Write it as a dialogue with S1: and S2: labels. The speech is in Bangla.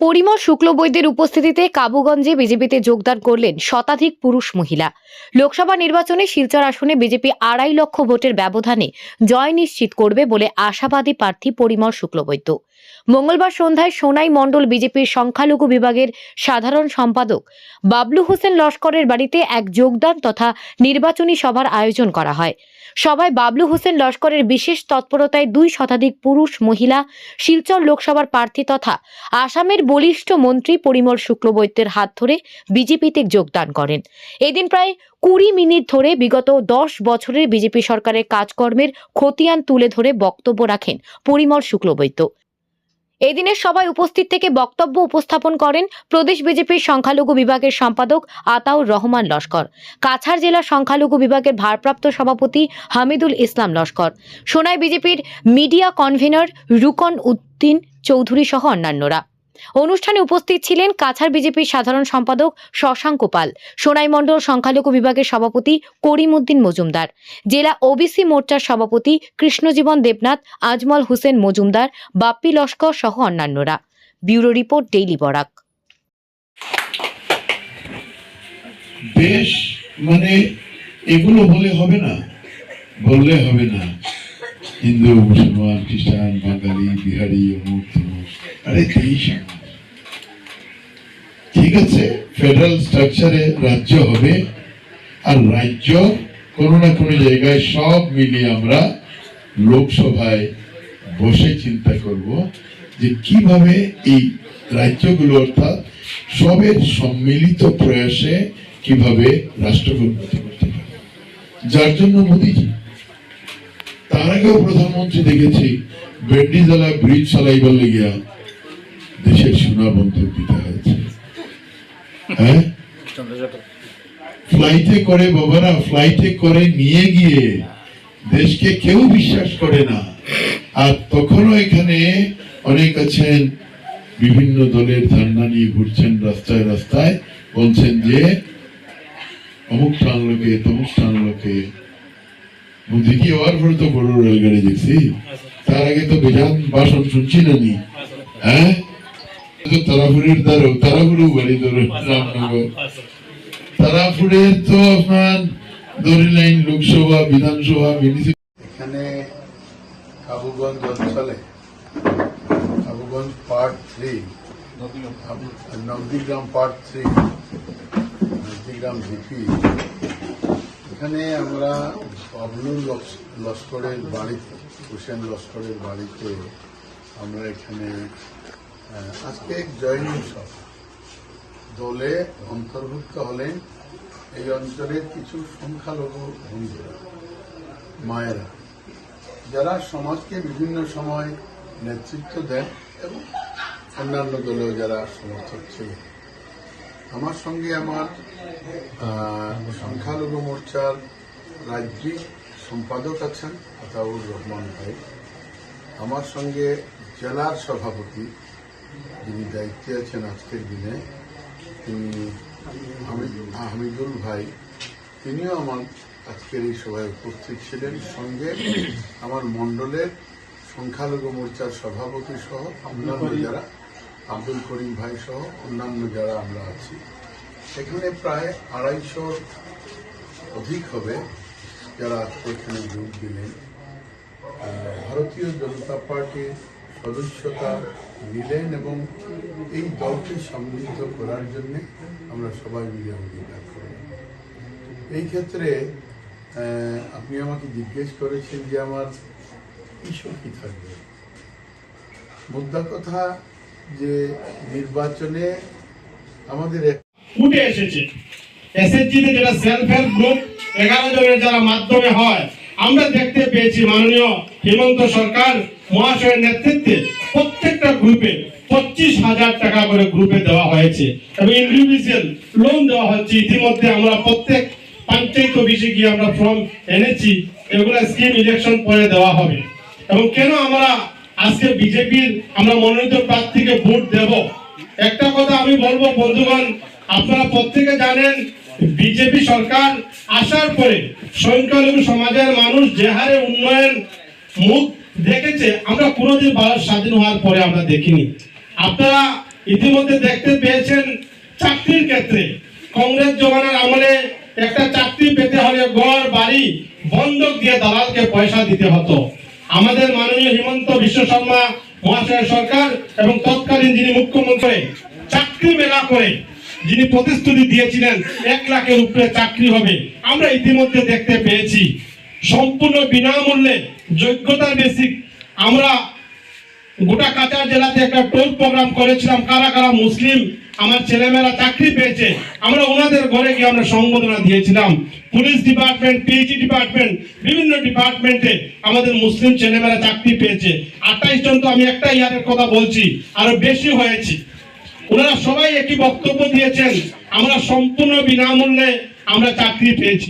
S1: পরিমল শুক্লবৈদ্যের উপস্থিতিতে কাবুগঞ্জে বিজেপিতে যোগদান করলেন শতাধিক পুরুষ মহিলা। লোকসভা নির্বাচনে শিলচর আসনে বিজেপি আড়াই লক্ষ ভোটের ব্যবধানে জয় নিশ্চিত করবে বলে আশাবাদী প্রার্থী পরিমল শুক্লবৈদ্য। মঙ্গলবার সন্ধ্যায় সোনাই মণ্ডল বিজেপির সংখ্যালঘু বিভাগের সাধারণ সম্পাদক বাবলু হোসেন লস্করের বাড়িতে এক যোগদান তথা নির্বাচনী সভার আয়োজন করা হয়। সভায় বাবলু হোসেন লস্করের বিশেষ তৎপরতায় দুই শতাধিক পুরুষ মহিলা শিলচর লোকসভার প্রার্থী তথা আসামের বলিষ্ঠ মন্ত্রী পরিমল শুক্লবৈদ্যের হাত ধরে বিজেপিতে যোগদান করেন। এদিন প্রায় কুড়ি মিনিট ধরে বিগত দশ বছরের বিজেপি সরকারের কাজকর্মের খতিয়ান তুলে ধরে বক্তব্য রাখেন পরিমল শুক্লবৈদ্য এদিনের সভায় উপস্থিত থেকে বক্তব্য উপস্থাপন করেন প্রদেশ বিজেপির সংখ্যালঘু বিভাগের সম্পাদক আতাউর রহমান লস্কর, কাছাড় জেলা সংখ্যালঘু বিভাগের ভারপ্রাপ্ত সভাপতি হামিদুল ইসলাম লস্কর, সোনাই বিজেপির মিডিয়া কনভেনর রুকন উদ্দিন চৌধুরী সহ অন্যান্যরা। অনুষ্ঠানে উপস্থিত ছিলেন কাছাড় বিজেপির সাধারণ সম্পাদক শশাঙ্ক পাল, সোনাই মণ্ডল সংখ্যালঘু বিভাগের সভাপতি করিমউদ্দিন মজুমদার, জেলা ওবিসি মোর্চার সভাপতি কৃষ্ণজীবন দেবনাথ, আজমল হোসেন মজুমদার, বাপ্পি লস্কর সহ অন্যান্যরা। Bureau report, daily Barak.
S2: দেশ মানে এগুলো বলে হবে না, বললে হবে না। হিন্দু, মুসলমান, খ্রিস্টান, বাঙালি, বিহারি, অমুক ঠিক আছে ফেডারেল স্ট্রাকচারে রাজ্য হবে, আর রাজ্য কোনো না কোনো জায়গায় সব মিলিয়ে আমরা লোকসভায় বসে চিন্তা করব যে কীভাবে এই রাজ্যগুলো অর্থাৎ সবের সম্মিলিত প্রয়াসে কীভাবে উন্নতি করতে পারে। যার জন্য মোদীজি, তার আগেও প্রধানমন্ত্রী দেখেছি ব্রিজ চালাইবার লেগিয়া দেশের সোনা বন্ধক দিতে হয়েছে। হ্যাঁ? ফ্লাইটে করে বাবারা ফ্লাইটে করে নিয়ে গিয়ে দেশকে কেউ বিশ্বাস করে না। আর তখনও এখানে অনেক আছেন, বিভিন্ন দলের ধান্না নিয়ে ঘুরছেন রাস্তায় রাস্তায়, বলছেন যে, অমুক টান লোকে, তমুক টান লোকে। মোদিজি হওয়ার পরে তো বড় রেলগাড়ি দেখছি। তার আগে তো বিধান ভাষণ শুনছি না নি। হ্যাঁ? তারাপুরের তারাপুরু বাড়ি ধরো রামনগর। তো আপনার ধরে লোকসভা, বিধানসভা
S3: এখানে কাবুগঞ্জ অঞ্চলে, Kabuganj part three, Nandigram part three, Nandigram এখানে আমরা বাবলুর লস্করের বাড়িতে, হোসেন লস্করের বাড়িতে আমরা এখানে আজকে জয়নী উৎসব। দলে অন্তর্ভুক্ত হলেন এই অঞ্চলের কিছু সংখ্যালঘু বন্ধুরা, মায়েরা, যারা সমাজকে বিভিন্ন সময় নেতৃত্ব দেন এবং অন্যান্য দলেও যারা সমর্থক ছিলেন আমার সঙ্গে আমার সংখ্যালঘু মোর্চার রাজ্যিক সম্পাদক আছেন আতাউর রহমান ভাই। আমার সঙ্গে জেলার সভাপতি যিনি দায়িত্বে আছেন আজকের দিনে তিনি হামিদ- হামিদুল ভাই তিনিও আমার আজকের এই সভায় উপস্থিত ছিলেন। সঙ্গে আমার মণ্ডলের সংখ্যালঘু মোর্চার সভাপতি সহ অন্যান্য যারা আব্দুল করিম ভাই সহ অন্যান্য যারা আমরা আছি। এখানে প্রায় আড়াইশো অধিক হবে যারা আজকে এখানে যোগ দিলেন। ভারতীয় জনতা পার্টির সদস্যতা নিলেন এবং এই দলকে সমৃদ্ধ করার জন্য আমরা সবাই মিলে অঙ্গীকার করলাম এই ক্ষেত্রে আপনি আমাকে জিজ্ঞেস করেছেন যে আমার ইস্যু কি থাকবে? মুদ্রা কথা যে নির্বাচনে আমাদের
S4: উঠে এসেছে। এসএসজিতে যেটা সেলফ হেল্প গ্রুপ এগারো জনের যারা মাধ্যমে হয় আমরা দেখতে পেয়েছি মাননীয় হেমন্ত সরকার মহাশয়ের নেতৃত্বে প্রত্যেকটা গ্রুপে পঁচিশ হাজার টাকা করে গ্রুপে দেওয়া হয়েছে এবং ইন্ডিভিজুয়াল লোন দেওয়া হচ্ছে। ইতিমধ্যে আমরা প্রত্যেক পঞ্চায়েত অফিসে গিয়ে আমরা ফর্ম এনেছি, এগুলো স্কিম ইলেকশন পরে দেওয়া হবে। এবং কেন আমরা আজকে বিজেপির আমরা মনোনীত প্রার্থীকে ভোট দেব? একটা কথা আমি বলব, বন্ধুগণ, আপনারা প্রত্যেকে জানেন বিজেপি সরকার আসার পরে সংখ্যালঘু সমাজের মানুষ যে হারে উন্নয়ন মুখ দেখেছে, আমরা কোনোদিন ভারত স্বাধীন হওয়ার পরে আমরা দেখিনি। আপনারা ইতিমধ্যে দেখতে পেয়েছেন চাকরির ক্ষেত্রে। কংগ্রেস জমানার আমলে একটা চাকরি পেতে হলে ঘর, বাড়ি বন্ধক দিয়ে দালালকে পয়সা দিতে হতো। আমাদের মাননীয় হিমন্ত বিশ্ব শর্মা, মহাশয় সরকার এবং তৎকালীন যিনি মুখ্যমন্ত্রী, চাকরি মেলা করে যিনি প্রতিশ্রুতি দিয়েছিলেন, এক লাখের উপরে চাকরি হবে। আমরা ইতিমধ্যে দেখতে পেয়েছি, সম্পূর্ণ বিনামূল্যে, যোগ্যতার বেসিক আমরা গোটা কাছাড় জেলাতে একটা টোল প্রোগ্রাম করেছিলাম, কারা কারা মুসলিম, আমার ছেলেমেয়েরা চাকরি পেয়েছে, আমরা ওনাদের ঘরে গিয়ে আমরা সম্বোধনা দিয়েছিলাম। পুলিশ ডিপার্টমেন্ট পিএইচি ডিপার্টমেন্ট বিভিন্ন ডিপার্টমেন্টে আমাদের মুসলিম ছেলেমেয়েরা চাকরি পেয়েছে। আঠাইশ জন তো আমি একটা ইয়ারের কথা বলছি, আরও বেশি হয়েছে। ওনারা সবাই একটি বক্তব্য দিয়েছেন আমরা সম্পূর্ণ বিনামূল্যে আমরা চাকরি পেয়েছি।